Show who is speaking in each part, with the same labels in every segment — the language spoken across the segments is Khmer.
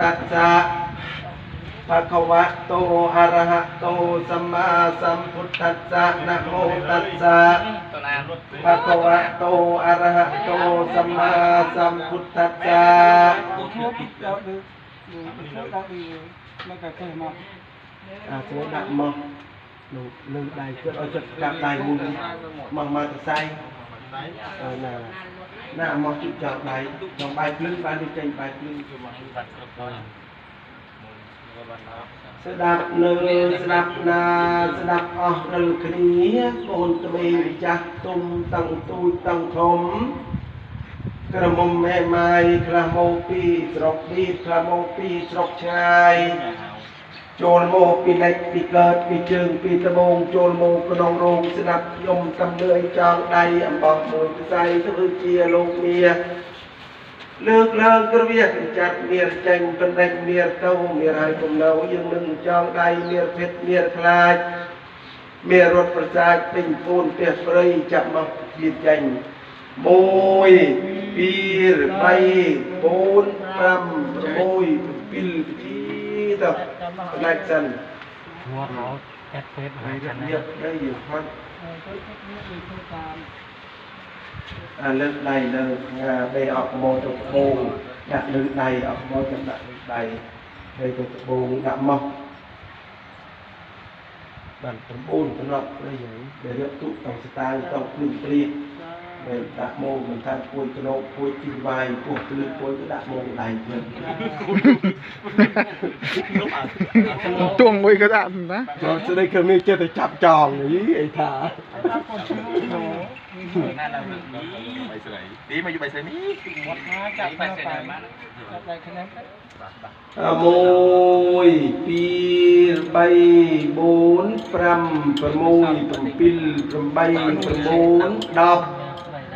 Speaker 1: ตัสสะภะคะวะโตอะระหะโตสัมมาสัมพุทธัสสะนะโมตัสสะภะคะวะโตอะระหะโตสัมมาสัมพุทธัสสะអាចូលដាក់មកលោកលើដៃគាត់ឲ្យចិត្តកាប់ដៃមួយមកមកសរសៃ ណាណាមកជិះចោលដៃដល់បាយភ្លឺបានទៅចេញបាយភ្លឺគឺមកបាត់គ្រប់ហ
Speaker 2: ើយ
Speaker 1: ស្ដាប់នៅស្ដាប់ណាស្ដាប់អស់នៅគ្នាកូនក្មេងម្ចាស់ទុំតាំងទូចតាំងធំក្រមុំមេម៉ាយខ្លះមកពីស្រុកនេះខ្លះមកពីស្រុកឆ្ងាយ ចូលមកពីលិចពីកើតពីជើងពីត្បូងចូលមកក្នុងរោងស្ដាប់ខ្ញុំសំលើយចងដៃអំបោះមួយខ្សែទៅជាលោកមាលើកឡើងគ្រវាសចាត់មានចេញបណ្ដេញមានទៅមានហើយគំនៅយើងនឹងចងដៃមានភេទមានខ្លាចមានរត់ប្រសាចពេញពូនផ្ទះព្រៃចាប់មកទៀតចេញ1 2 3 4 5 6 7 ទៅផ្លាច់សិន
Speaker 2: ងាប់មកអេតពេត
Speaker 1: ហើយរៀបរៀបដីយហត់អាលើកដៃលើងាដេអកមោទៅក្បូងដាក់លើដៃអកមោចាំដាក់លើដៃហើយទៅក្បូងដាក់មកបាន9សម្រាប់ព្រះយើងដែលរៀបទុកតាមស្តាយទៅព្រឹកព្រាក ពេលដាក់មកមិនថាពួយក្លោកពួយជីវាយពោះភ្លឺពួយគឺដាក់មកដៃទៀត
Speaker 3: ទួងមួយក៏ដាក់ណា
Speaker 1: ចូលស្ដីគឺមានចិត្តទៅចាប់ចងនេះអីថាណាឡើងនេះបីស្រីនេះមកយូរបីស្រីនេះមកចាប់បីស្រីណាមកចាប់ដៃខ្លួនទៅ1 2 3 4 5
Speaker 3: 6 7
Speaker 1: 8 9 10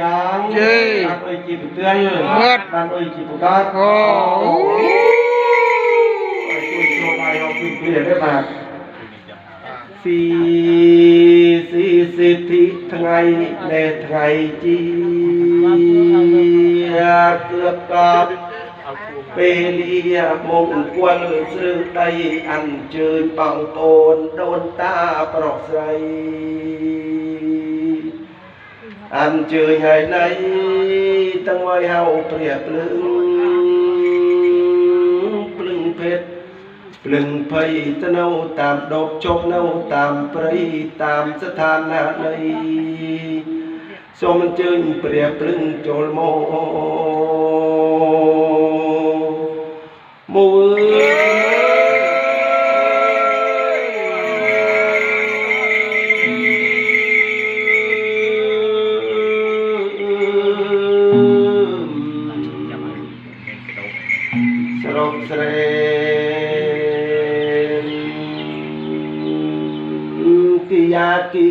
Speaker 1: yang Jai Kat oi ki putai
Speaker 3: Kat Kat
Speaker 1: oi ki putat Oh
Speaker 3: สี่ย
Speaker 1: นได้มาสี่สิทธิ
Speaker 3: ทั้ง
Speaker 1: ไงในไทยจีเกือบกับเปรียมงควรซื้อไดอันจิญเป่าโตนโดนตาปลอกใส អញ្ជើញហើយណៃទាំងឲ្យហៅព្រះភ្លឹងភ្លឹងភេទភ្លឹងភ័យទៅនៅតាមដប់ជប់នៅតាមព្រៃតាមស្ថានៈណីសូមអញ្ជើញព្រះភ្លឹងចូលមកមួយ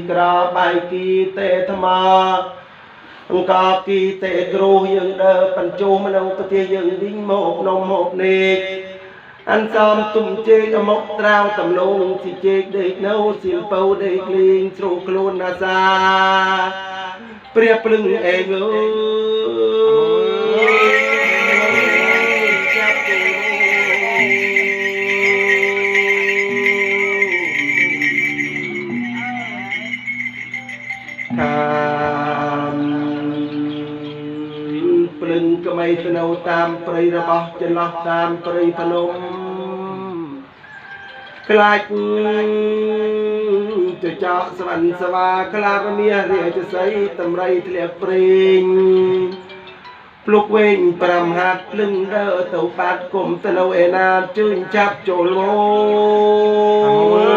Speaker 1: ក្របាយគីតេថ្មអង្គគីតេគ្រូយើងដើរបញ្ជុំនៅប្រទេសយើងវិញមកនំមកនេកអនសំទុំជេកមកត្រាវតំណងស៊ីជេកដេកនៅសៀងពៅដេកលេងជ្រុងខ្លួនណាសាព្រះភ្លឹងអេងអើយ តាមព្រៃរបស់ចន្លោះតាមព្រៃភ្នំខ្លាចទៅចោកស្វិនស្វាខ្លាពមាសរាជសីតម្រៃធ្លាក់ព្រេងភ្លុកវែង5ហាត់ភ្លឹងដើរទៅបាត់គុំទៅនៅឯណាជើញចាប់ចូលមក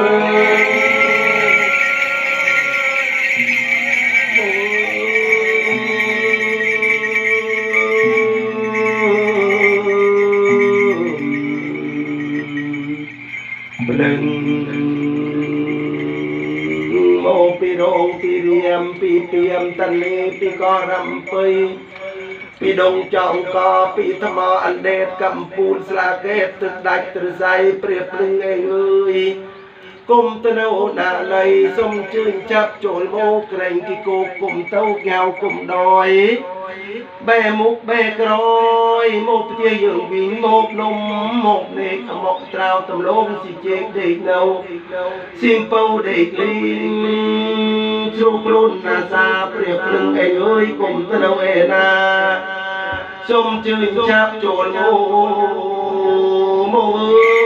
Speaker 1: ពីមតនីពីកោរំពៃពីដងចောင်းកពីថ្មអណ្ដែតកំពូលស្លាកេតទឹកដាច់ត្រសៃព្រៀបភ្លឹងអើយគុំទៅនៅណាណៃសុំជឿនចាប់ចូលមកក្រែងគីគោគុំទៅកៅគុំដយបែមុខបែក្រោយមកផ្ទះយើងវិញមកនំមកនេកមកត្រៅតំឡងស៊ីជេកដេកនៅសៀងពៅដេកលីង ជ្រុំព្រុនណាសាព្រៀបព្រឹងអីអើយគុំទៅនៅឯណាសូមជឿនចាប់ចូលមកមកខ្ញុំ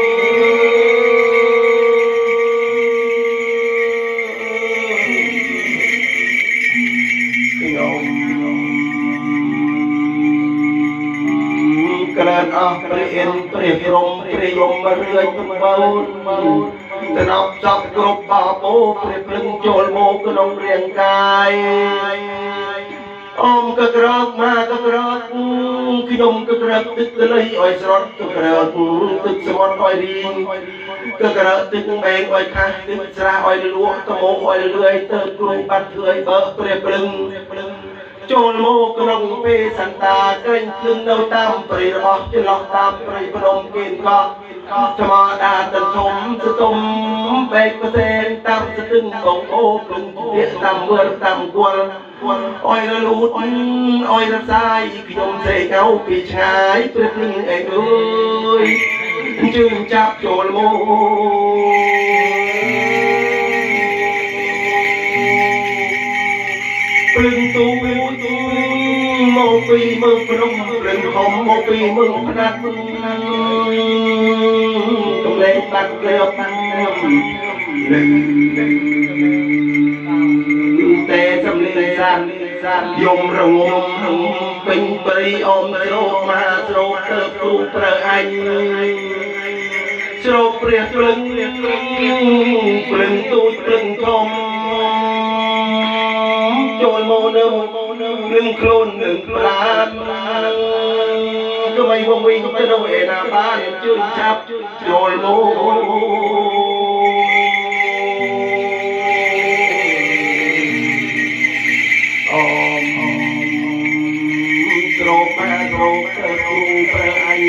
Speaker 1: ងចូលមកក្នុងរាងកាយអមក៏ក្រោកមកក៏ក្រោកខ្ញុំក៏ក្រោកទឹកទលៃឲ្យស្រត់ក៏ក្រោកទឹកសមុទ្រឲ្យរីងក៏ក្រោកទឹកបែងឲ្យខាស់ទឹកស្រះឲ្យលក់ត្មោឲ្យលឿយទៅគ្រូបាត់ធ្វើឲ្យបើព្រះភ្លឹងចូលមកក្នុងពេលសន្តាក្រែងភ្លឹងនៅតាមព្រៃរបស់ចន្លោះតាមព្រៃភ្នំគៀនកោះ ធម្មតាទៅធំទៅទុំបែកប្រទេសតាមស្ទឹងបងអូព្រំទៀតតាមមើលតាមគល់អយរលូតអយរសាយខ្ញុំសេកៅពីឆ្ងាយព្រឹកនឹងអីអើយជើងចាប់ចូលមកព្រឹងទូទូមកពីមើលព្រំព្រឹងហំមកពីមើលផ្ដាត់កំ លែងបាត់ក្លៀបលឹងតែសំលេងសានសានយំរងំពេញព្រៃអមស្រោកមហាស្រោកទៅគ្រូប្រើអញស្រោកព្រះព្រឹងព្រឹងទូចព្រឹងធំចូលមកនៅនឹងខ្លួននឹងប្រាន ក៏មិនវងវិញទៅនៅឯណាបានជួយចាប់ចូលមកអមស្រោបមកស្រោបទៅគ្រូប្រអញ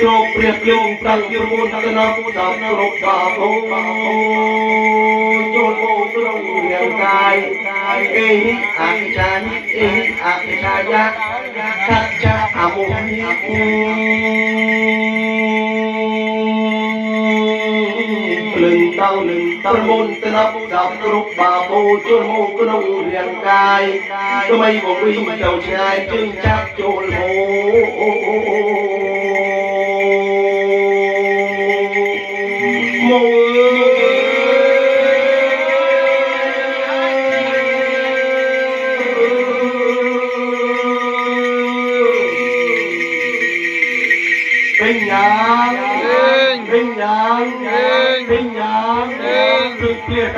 Speaker 1: ជោគព្រះភ្លើងតាំងជាមុនទៅនៅដល់គ្រប់បាបោចូលមកក្នុងរាងកាយអេអិចាញអេអិចាយា កច្ចាអមុនិភ្លើងតោនឹងតមុនទៅដល់គ្រប់បាបោចូលមកក្នុងរាងកាយថ្មីមកវិញទៅឆ្ងាយជើងចាប់ចូលម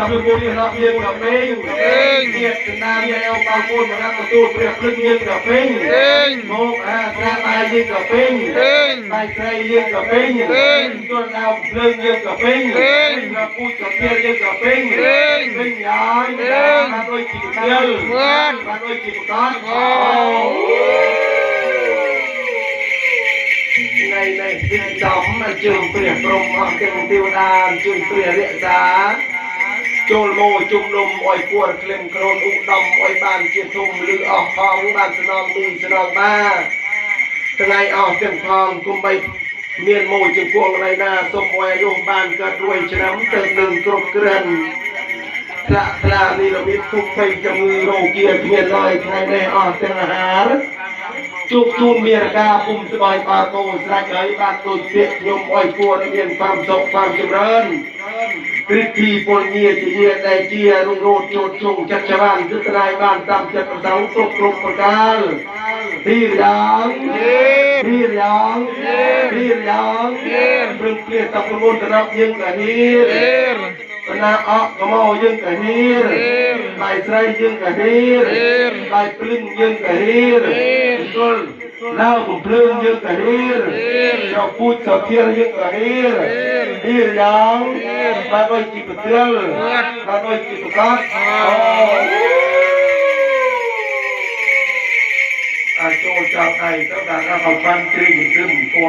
Speaker 1: កម្មពុទ្ធរបស់យើងក៏ពេញទៀតកណ្ដាលយើងបងប្អូនមកรับទទួលព្រះព្រឹកយើងក៏ពេញមកអាស្រាបាយយើងក៏ពេញបាយស្រីយើងក៏ពេញទួលដៅភ្លើងយើងក៏ពេញព្រះពុទ្ធក៏ពេលយើងក៏ពេញពេញយ៉ាងបានដូចជាទៀលបានដូចជាប្រកាសអូថ្ងៃនេះទីដំអញ្ជើញព្រះព្រំអស់ទាំងទេវតាអញ្ជើញព្រះរក្សា ចូលមកជុំនុំអុយពួរក្លឹមក្រនឧត្តមអុយបានជាធំឬអស់ផងបានស្នងទីស្នងបាថ្ងៃអស់ទាំងផងគុំបីមានមួយជាពួកថ្ងៃណាសូមអុយអាយុបានកើតរួយឆ្នាំទៅនឹងគ្រប់គ្រិនថ្លាក់ថ្លានេះរបៀបទុកភ័យជំងឺរោគាគ្មានឡើយថ្ងៃនេះអស់ទាំងអាហារ ជួបជូនមានការពុំស្បាយបាកោស្រេចហើយបានដូចពាក្យខ្ញុំអុយគួរមានความសុខความចម្រើន ព្រឹទ្ធីពលញាជាយាដែលជារុងរោតជោតជុងចាត់ចរានគឺត្រាយបានតាមចិត្តប្រសងគ្រប់គ្រប់ប្រការទីយ៉ាងទីយ៉ាងទីយ៉ាងព្រឹងព្រាតប្រមុនទៅរាប់យើងកាហៀរបណ្ណាអកកមោយើងកាហៀរបាយស្រីយើងកាហៀរបាយភ្លឹងយើងកាហៀរគល់ Nào cũng plương như cả đi Cho phút cho thiên như cả đi Đi rồi nhóng Ba đôi Dir yang. Boa noite, Betel. Boa noite, Bucat. Ai cho chào thầy, tất cả các học văn tri những tư mùa